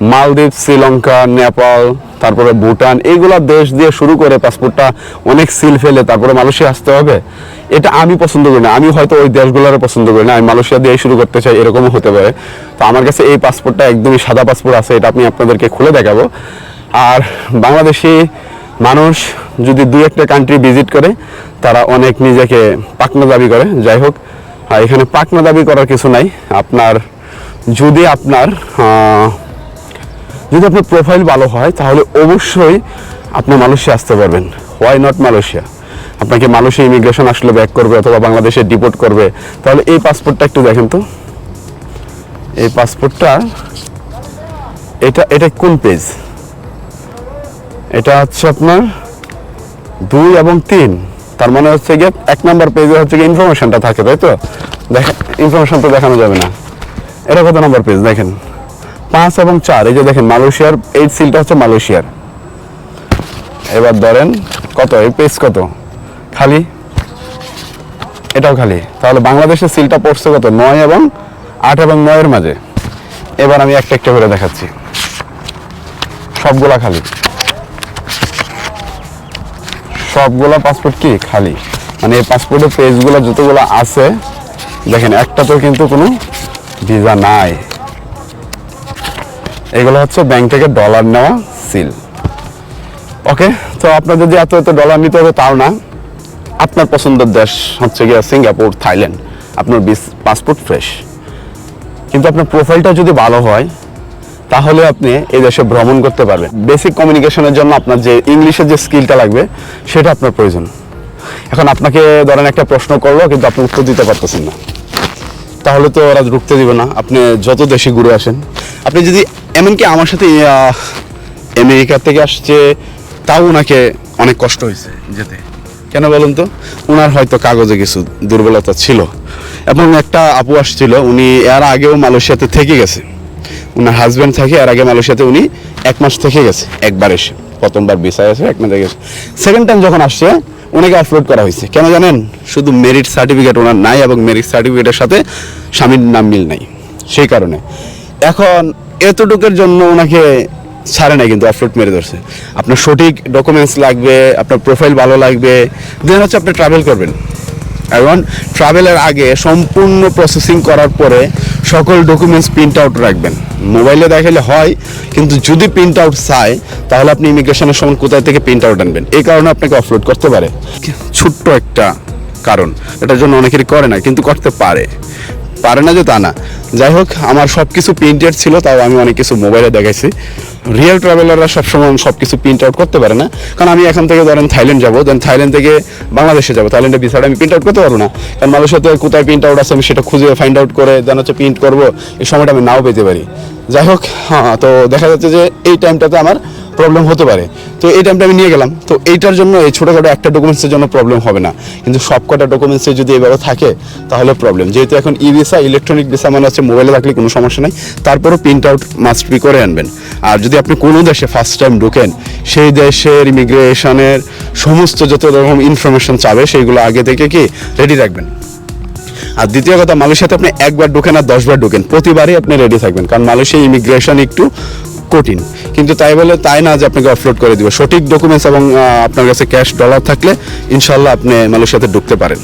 মালদ্বীপ, শ্রীলঙ্কা, নেপাল, তারপরে ভুটান এইগুলা দেশ দিয়ে শুরু করে পাসপোর্টটা অনেক সিল ফেলে, তারপরে মালয়েশিয়া আসতে হবে। এটা আমি পছন্দ করি না। আমি হয়তো ওই দেশগুলোর পছন্দ করি না। আমি মালয়েশিয়া দিয়ে শুরু করতে চাই, এরকমও হতে পারে। তো আমার কাছে এই পাসপোর্টটা একদমই সাদা পাসপোর্ট আছে, এটা আমি আপনাদেরকে খুলে দেখাবো। আর বাংলাদেশি মানুষ যদি দুই একটা কান্ট্রি ভিজিট করে, তারা অনেক নিজেকে পাকনা দাবি করে। যাই হোক আর এখানে পাকনা দাবি করার কিছু নাই। আপনার, যদি আপনার যদি আপনার প্রোফাইল ভালো হয়, তাহলে অবশ্যই আপনি মালয়েশিয়া আসতে পারবেন। Why not Malaysia? আপনাকে মালয়েশিয়া ইমিগ্রেশন আসলে ব্যাক করবে অথবা বাংলাদেশে ডিপোর্ট করবে। তাহলে এই পাসপোর্টটা একটু দেখেন তো। এই পাসপোর্টটা এটা এটা কোন পেজ এটা হচ্ছে আপনার দুই এবং তিন। তার মানে হচ্ছে গিয়ে এক নম্বর পেজে হচ্ছে গিয়ে ইনফরমেশনটা থাকে, তাই তো? দেখেন ইনফরমেশন তো দেখানো যাবে না। এটা কত নম্বর পেজ দেখেন। পাঁচ এবং চার, এই যে দেখেন মালয়েশিয়ার, এই সিলটা হচ্ছে মালয়েশিয়ার। এবার ধরেন কত, এই পেজ কত? খালি? এটাও খালি। তাহলে বাংলাদেশের সিলটা পড়ছে কত? নয় এবং আট এবং নয়ের মাঝে। এবার আমি একটা একটা করে দেখাচ্ছি। সবগুলা খালি। সবগুলা পাসপোর্ট কি? খালি। মানে এই পাসপোর্টের পেজগুলো যতগুলো আছে, দেখেন একটাতেও কিন্তু কোনো ভিসা নাই। এগুলো হচ্ছে ব্যাংক থেকে ডলার নেওয়া সিল ওকে তো আপনার যদি এত এত ডলার নিতে হবে তাও না। আপনার পছন্দের দেশ হচ্ছে গিয়ে সিঙ্গাপুর, থাইল্যান্ড। আপনার বিস পাসপোর্ট ফ্রেশ কিন্তু আপনার প্রোফাইলটা যদি ভালো হয়, তাহলে আপনি এই দেশে ভ্রমণ করতে পারবেন। বেসিক কমিউনিকেশনের জন্য আপনার যে ইংলিশের যে স্কিলটা লাগবে, সেটা আপনার প্রয়োজন। এখন আপনাকে ধরেন একটা প্রশ্ন করল, কিন্তু আপনি উত্তর দিতে পারতেছেন না। তাহলে তো ওরা ঢুকতে দিবে না। আপনি যত দেশে ঘুরে আসেন। আপনি যদি এমনকি আমার সাথে আমেরিকা থেকে আসছে, তাও ওনাকে অনেক কষ্ট হয়েছে যেতে। কেন বলুন তো? ওনার হয়তো কাগজে কিছু দুর্বলতা ছিল। এবং একটা আপু আসছিল, উনি এর আগেও মালয়েশিয়াতে থেকে গেছে। ওনার হাজব্যান্ড থাকে, এর আগে মালয়েশিয়াতে উনি এক মাস থেকে গেছে, একবার এসে। প্রথমবার ভিসায় আছে, এক মাস থেকে গেছে। সেকেন্ড টাইম যখন আসছে ওনাকে আপলোড করা হয়েছে। কেন জানেন? শুধু মেরিট সার্টিফিকেট ওনার নাই এবং মেরিট সার্টিফিকেটের সাথে স্বামীর নাম মিল নাই। সেই কারণে। এখন এতটুকের জন্য ওনাকে ছাড়ে নাই কিন্তু আপলোড মেরে ধরছে। আপনার সঠিক ডকুমেন্টস লাগবে, আপনার প্রোফাইল ভালো লাগবে। দেন হচ্ছে আপনি ট্রাভেল করবেন। এবং ট্রাভেলের আগে সম্পূর্ণ প্রসেসিং করার পরে সকল ডকুমেন্টস প্রিন্ট আউট রাখবেন। মোবাইলে দেখালে হয়, কিন্তু যদি প্রিন্ট আউট চায়, তাহলে আপনি ইমিগ্রেশনের সময় কোথায় থেকে প্রিন্ট আউট আনবেন? এই কারণে আপনাকে অফলোড করতে পারে। ছোট্ট একটা কারণ। এটার জন্য অনেকেরই করে না, কিন্তু করতে পারে। পারে না যে তা না। যাই হোক, আমার সব কিছু প্রিন্টেড ছিল, তাও আমি অনেক কিছু মোবাইলে দেখাইছি। রিয়েল ট্রাভেলাররা সবসময় সব কিছু প্রিন্ট আউট করতে পারে না। কারণ আমি এখান থেকে ধরেন থাইল্যান্ড যাব দেন থাইল্যান্ড থেকে বাংলাদেশে যাব। থাইল্যান্ডের ভিসাটা আমি প্রিন্ট আউট করতে পারব না। কারণ মালয়েশিয়াতে কোথায় প্রিন্ট আউট আছে আমি সেটা খুঁজে ফাইন্ড আউট করে দেন হচ্ছে প্রিন্ট করব, এই সময়টা আমি নাও পেতে পারি। যাই হোক হ্যাঁ তো দেখা যাচ্ছে যে এই টাইমটাতে আমার প্রবলেম হতে পারে। তো এই টাইমটা আমি নিয়ে গেলাম। তো এইটার জন্য এই ছোটোখাটো একটা ডকুমেন্টসের জন্য প্রবলেম হবে না। কিন্তু সব কটা ডকুমেন্টসে যদি এভাবে থাকে, তাহলে প্রবলেম যেহেতু এখন ই ভিসা ইলেকট্রনিক ভিসা মানে হচ্ছে মোবাইলে থাকলে কোনো সমস্যা নাই। তারপরও প্রিন্ট আউট মাস্ট বি করে আনবেন। আর যদি আপনি কোনো দেশে ফার্স্ট টাইম ঢুকেন, সেই দেশের ইমিগ্রেশনের সমস্ত যত রকম ইনফরমেশন চাবে, সেইগুলো আগে থেকে কি রেডি রাখবেন আর দ্বিতীয় কথা, মালয়েশিয়াতে আপনি একবার ঢোকেন আর দশবার ঢোকেন। প্রতিবারই আপনি রেডি থাকবেন। কারণ মালয়েশিয়া ইমিগ্রেশন একটু কঠিন। কিন্তু তাই বলে তাই না যে আপনাকে অফলোড করে দিবে। সঠিক ডকুমেন্টস এবং আপনার কাছে ক্যাশ ডলার থাকলে ইনশাল্লাহ আপনি মালয়েশিয়াতে ঢুকতে পারেন।